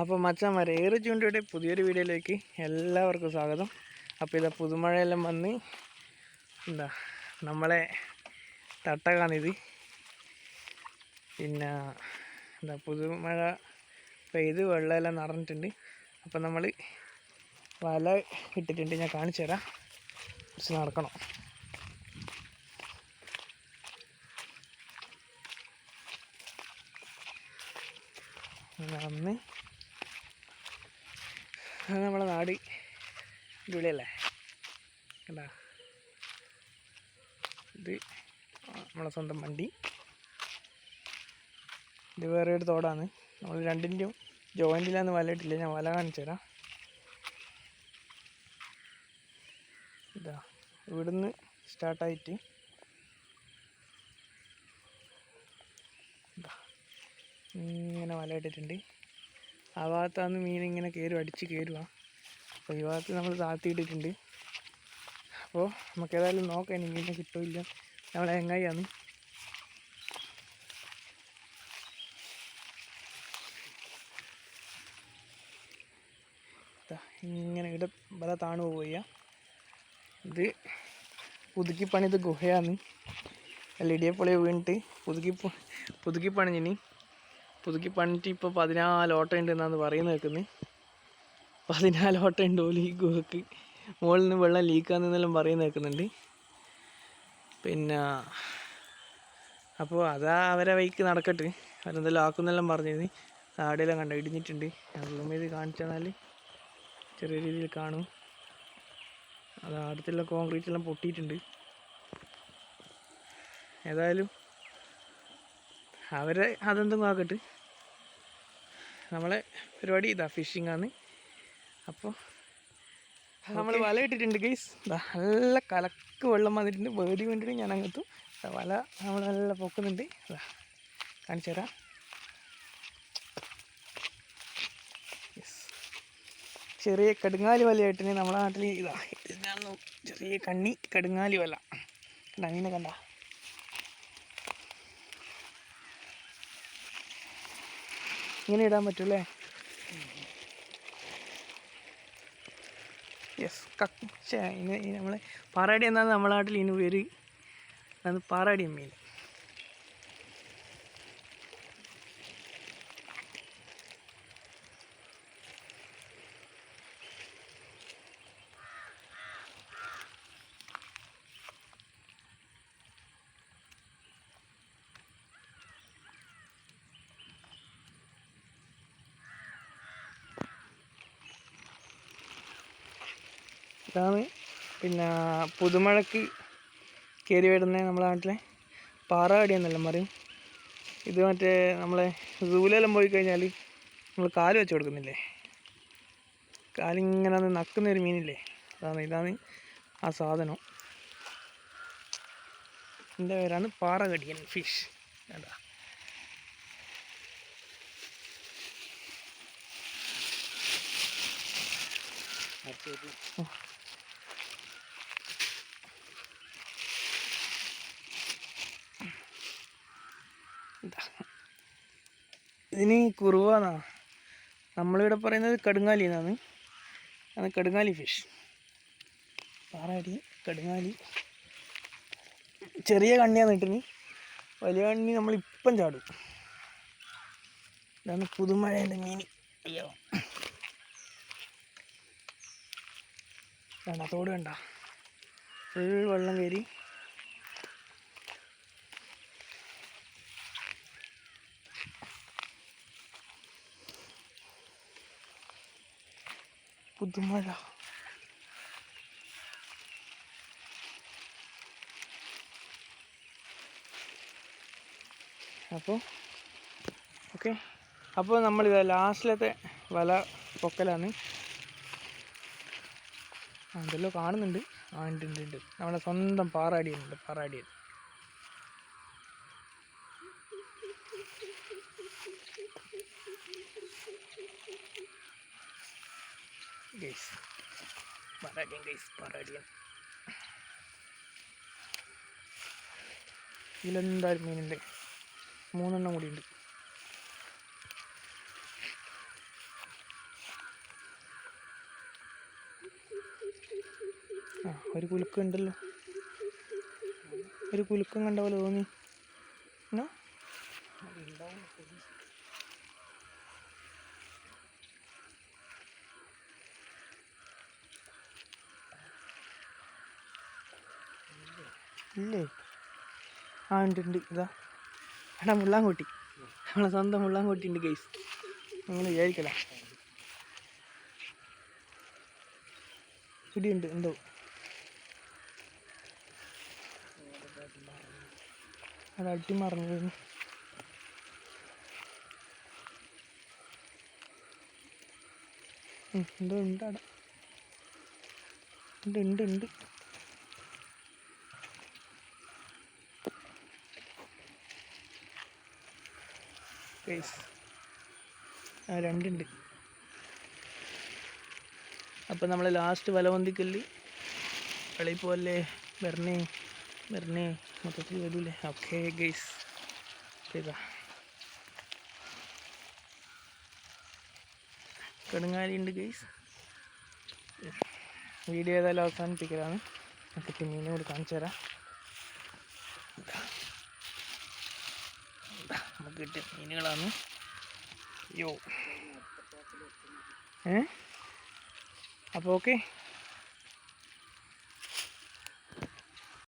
അപ്പോൾ മച്ചാന്മാരെ ഏറെ ചൂണ്ടയുടെ പുതിയൊരു വീഡിയോയിലേക്ക് എല്ലാവർക്കും സ്വാഗതം. അപ്പോൾ ഇതാ പുതുമഴയെല്ലാം വന്ന് എന്താ നമ്മളെ തട്ടകാണിത് പിന്നെ എന്താ പുതുമഴ പെയ്ത് വെള്ളമെല്ലാം നിറഞ്ഞിട്ടുണ്ട്. അപ്പോൾ നമ്മൾ വല ഇട്ടിട്ടുണ്ട്. ഞാൻ കാണിച്ചു തരാം. കുറച്ച് നടക്കണം. അന്ന് അത് നമ്മളെ നാട്. അടിപൊളിയല്ലേ? കണ്ടാ? ഇത് നമ്മളെ സ്വന്തം വണ്ടി. ഇത് വേറെ ഒരു തോടാണ്. നമ്മൾ രണ്ടിന്റെയും ജോയിന്റിലാന്ന് വല ഇട്ടില്ല? ഞാൻ വല കാണിച്ചു തരാം. ഇതാ ഇവിടുന്ന് സ്റ്റാർട്ടായിട്ട് ഇങ്ങനെ വല ഇട്ടിട്ടുണ്ട്. ആ ഭാഗത്താണ് മീൻ ഇങ്ങനെ കയറും അടിച്ച് കയറുക. അപ്പോൾ ഈ ഭാഗത്ത് നമ്മൾ താഴ്ത്തിയിട്ടിട്ടുണ്ട്. അപ്പോൾ നമുക്ക് ഏതായാലും നോക്കാം ഇനി മീനെ കിട്ടില്ല നമ്മളെ എങ്ങായിയാണ്. ഇങ്ങനെ ഇവിടെ വല താണു പോവുക ഇത് പുതുക്കി പണിത് ഗുഹയാണ്. എൽ പൊളി വീണിട്ട് പുതുക്കി പുതുക്കി പണിഞ്ഞിനി പുതുക്കി പണിട്ട് ഇപ്പോൾ പതിനാല് ഓട്ടം ഉണ്ട് എന്നാണ് പറയുന്നത് കേൾക്കുന്നത് പതിനാല് ഓട്ടം ഉണ്ട് പോലും ഗുഹക്ക് മുകളിൽ നിന്ന് വെള്ളം ലീക്കാന്നെന്നെല്ലാം പറയുന്നത് കേൾക്കുന്നുണ്ട്. പിന്നെ അപ്പോൾ അതാ അവരെ വൈക്ക് നടക്കട്ടെ. അവരെന്തെല്ലാം ആക്കുന്നെല്ലാം പറഞ്ഞത് താടിയെല്ലാം കണ്ട? ഇടിഞ്ഞിട്ടുണ്ട്. ഞാൻ റൂം ചെയ്ത് കാണിച്ചു ചെറിയ രീതിയിൽ കാണും. അത് അടുത്തുള്ള കോൺക്രീറ്റ് എല്ലാം പൊട്ടിയിട്ടുണ്ട്. ഏതായാലും അവരെ അതെന്തും ആക്കട്ടെ. നമ്മളെ പരിപാടി ഇതാ ഫിഷിംഗ് ആണ്. അപ്പോൾ നമ്മൾ വല ഇട്ടിട്ടുണ്ട് ഗൈസ് നല്ല കലക്ക് വെള്ളം വന്നിട്ടുണ്ട്. വേടി വേണ്ടിയിട്ട് ഞാൻ അങ്ങെത്തും വല നമ്മൾ നല്ല പൊക്കുന്നുണ്ട്. അതാ കാണിച്ചു തരാം. ചെറിയ കടുങ്ങാലി വലയായിട്ട് നമ്മുടെ നാട്ടിൽ ഇതാ ചെറിയ കണ്ണി കടുങ്ങാലി വല. കണ്ട അങ്ങനെ കണ്ട? ഇങ്ങനെ ഇടാൻ പറ്റുമല്ലേ യെസ് കച്ച ഇനി നമ്മൾ പാറാടി എന്നാണ് നമ്മളെ നാട്ടിൽ ഇനി പേര് അത് പാറാടി മീൻ. ഇതാണ് പിന്നെ പുതുമഴക്ക് കയറി വരുന്ന നമ്മളെ നാട്ടിലെ പാറാടി എന്നെല്ലാം പറയും. ഇത് മറ്റേ നമ്മളെ സൂലെല്ലാം പോയി കഴിഞ്ഞാൽ നമ്മൾ കാൽ വെച്ച് കൊടുക്കുന്നില്ലേ? കാലിങ്ങനെ നക്കുന്ന ഒരു മീനില്ലേ? അതാണ് ഇതാണ് ആ സാധനം. എന്റെ പേരാണ് പാറകടിയൻ ഫിഷ്. അതാ ഇതാ. ഇതിന് കുറുവാന്നാ നമ്മളിവിടെ പറയുന്നത് കടുങ്ങാലി എന്നാണ്. അത് കടുങ്ങാലി ഫിഷ് പാറാടി കടുങ്ങാലി. ചെറിയ കണ്ണിയാണ് കിട്ടുന്നത് വലിയ കണ്ണി നമ്മളിപ്പം ചാടും. ഇതാണ് പുതുമഴേന്റെ മീൻ. അയ്യോ. വേണ്ട തോട് വേണ്ട. ഫുൾ വെള്ളം കയറി. പുതുമഴ അപ്പോൾ ഓക്കെ. അപ്പോൾ നമ്മളിത് ലാസ്റ്റിലത്തെ വല പൊക്കലാണ്. എന്തെല്ലോ കാണുന്നുണ്ട്. ആ ഉണ്ട് ഉണ്ട് ഉണ്ട് നമ്മുടെ സ്വന്തം പാറാടിയുണ്ട് പാറാടിയൻ ഗൈസ് പറയടിയൻ ഗൈസ് പറയടിയൻ ഇതിലെന്തായാലും മീനുണ്ട് മൂന്നെണ്ണം കൂടിയുണ്ട് ആ ഒരു കുലുക്കം ഉണ്ടല്ലോ. ഒരു കുലുക്കം കണ്ട പോലെ തോന്നി. എന്നാ? ഇല്ലേ? ആ ഉണ്ട് ഉണ്ട്. ഇതാ. എടാ മുള്ളാങ്കോട്ടി നമ്മളെ സ്വന്തം മുള്ളാങ്കോട്ടി ഉണ്ട് ഗൈസ് നിങ്ങൾ വിചാരിക്കല ഇടിയുണ്ട് എന്തോ. അത് അട്ടി മറന്നു എന്തോ ഉണ്ട് അവിടെ. ഉണ്ട് ഉണ്ട് ഉണ്ട്. ഗൈസ് ആ രണ്ടുണ്ട്. അപ്പം നമ്മൾ ലാസ്റ്റ് വലവന്തിക്കല്ല് വെളിയിൽ പോവല്ലേ വരണേ വരണേ മൊത്തത്തിൽ വരൂലേ? ഓക്കെ ഗൈസ് ഇതാ കടുങ്ങാലി ഉണ്ട് ഗൈസ് വീഡിയോ ഏതായാലും അവസാനിപ്പിക്കലാണ്. നമുക്ക് കൂടി കാണിച്ചു തരാം ഇതാ. ഇതാ, നമുക്ക് കിട്ടിയ മീനുകളാണ്. യോ ഏ? അപ്പോൾ ഓക്കെ.